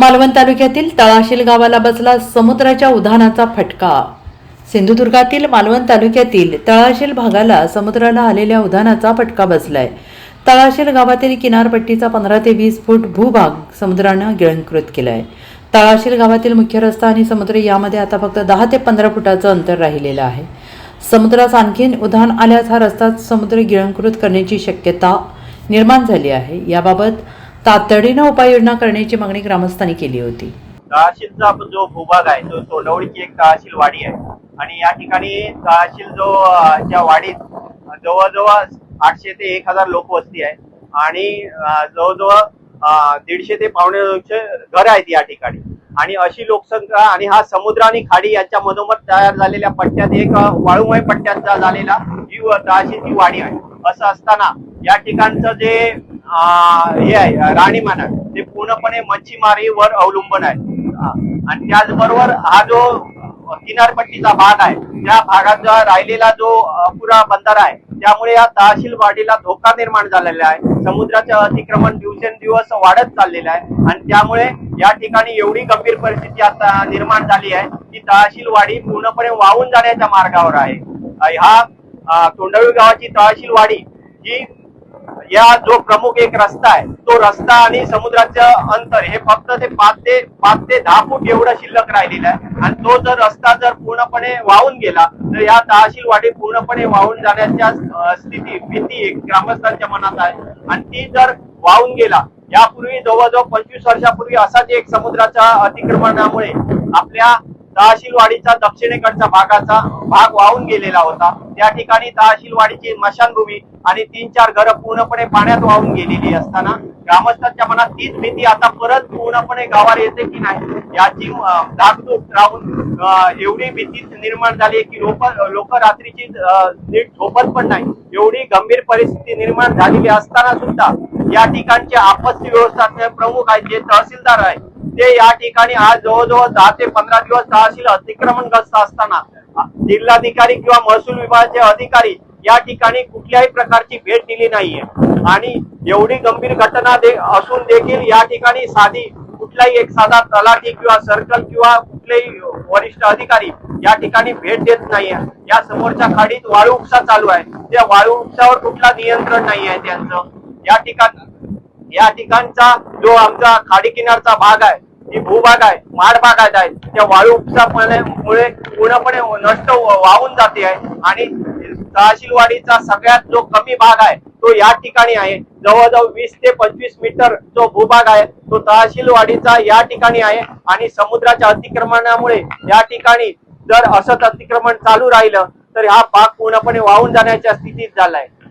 मालवण तालुक्यातील तळाशील गावाला बसला समुद्राच्या उधाणाचा फटका. सिंधुदुर्गातील मालवण तालुक्यातील तळाशील भागाला समुद्राला आलेल्या उधाणाचा फटका बसलाय. तळाशील गावातील किनारपट्टीचा पंधरा ते वीस फूट भूभाग समुद्रानं गिळंकृत केलाय. तळाशील गावातील मुख्य रस्ता आणि समुद्र यामध्ये आता फक्त दहा ते पंधरा फुटाचं अंतर राहिलेलं आहे. समुद्रास आणखीन उधाण आल्यास हा रस्ता समुद्र गिळंकृत करण्याची शक्यता निर्माण झाली आहे. याबाबत तातडीनं उपाययोजना करण्याची मागणी ग्रामस्थांनी केली होती. तहसीलचा जो भूभाग आहे तो सोनवडीची एक तहसील वाडी आहे. आणि या ठिकाणी तहसील जो ज्या वाडीत जवळजवळ आठशे ते एक हजार लोक वस्ती आहे. आणि जवळजवळ दीडशे ते पावणे घर आहेत या ठिकाणी. आणि अशी लोकसंख्या आणि हा समुद्र आणि खाडी यांच्या मधोमध तयार झालेल्या पट्ट्यात एक वाळूमय पट्ट्यात झालेला ही तहसीलची वाडी आहे. असं असताना या ठिकाणचं जे हे आहे राणीमान आहे ते पूर्णपणे मच्छीमारीवर अवलंबून आहे. आणि त्याचबरोबर हा जो किनारपट्टीचा भाग आहे त्या भागाचा राहिलेला जो अपुरा बंधारा आहे त्यामुळे या तहसीलवाडीला धोका निर्माण झालेला आहे. समुद्राचं अतिक्रमण दिवसेंदिवस वाढत चाललेलं आहे. आणि त्यामुळे या ठिकाणी एवढी गंभीर परिस्थिती आता निर्माण झाली आहे की तहसील वाडी पूर्णपणे वाहून जाण्याच्या मार्गावर आहे. ह्या तोंडवी गावाची तहसील वाडी ही या जो प्रमुख एक रस्ता आहे तो रस्ता आणि समुद्राचं अंतर हे फक्त ते पाच ते पाच ते दहा फूट एवढं शिल्लक राहिलेलं आहे. आणि तो जर रस्ता जर पूर्णपणे वाहून गेला तर या तहसील वाडी पूर्णपणे वाहून जाण्याच्या स्थिती भीती एक ग्रामस्थांच्या मनात आहे. आणि ती जर वाहून गेला यापूर्वी जवळजवळ पंचवीस वर्षापूर्वी असाच एक समुद्राच्या अतिक्रमणामुळे आपल्या तहसीलवाडीचा दक्षिणेकडचा भागाचा भाग वाहून गेलेला होता. त्या ठिकाणी तहसीलवाडीची मशानभूमी आणि तीन चार घरं पूर्णपणे पाण्यात वाहून गेलेली असताना ग्रामस्थांच्या मनात तीच भीती आता परत पूर्णपणे गावाला येते की नाही? याची धाकधूक राहून एवढी भीती निर्माण झाली की लोक लोक रात्रीची नीट झोपत पण नाही. एवढी गंभीर परिस्थिती निर्माण झालेली असताना सुद्धा या ठिकाणचे आपत्ती व्यवस्थापन प्रमुख आहेत जे तहसीलदार आहे ते या ठिकाणी आज जवळजवळ दहा ते पंधरा दिवस तहसील अतिक्रमणग्रस्त असताना जिल्हाधिकारी किंवा महसूल विभागाचे अधिकारी या ठिकाणी कुठल्याही प्रकारची भेट दिली नाहीये. आणि एवढी गंभीर घटना दे असून देखील या ठिकाणी साधी कुठलाही एक साधा तलाठी किंवा सर्कल किंवा कुठलेही वरिष्ठ अधिकारी या ठिकाणी भेट देत नाहीये. या समोरच्या खाडीत वाळू उपसा चालू आहे. त्या वाळू उपसावर कुठला नियंत्रण नाही आहे त्यांचं. या ठिकाण या ठिकाणचा जो आमचा खाडी किनारचा भाग आहे जी भूभाग आहे माड भागात आहे त्या वाळू उपसामुळे पूर्णपणे नष्ट वाहून जाते आहे. आणि तहसीलवाडीचा सगळ्यात जो कमी भाग आहे तो या ठिकाणी आहे. जवळजवळ वीस ते पंचवीस मीटर जो भूभाग आहे तो तहसीलवाडीचा या ठिकाणी आहे. आणि समुद्राच्या अतिक्रमणामुळे या ठिकाणी जर असंच अतिक्रमण चालू राहिलं तर हा भाग पूर्णपणे वाहून जाण्याच्या स्थितीत झालाय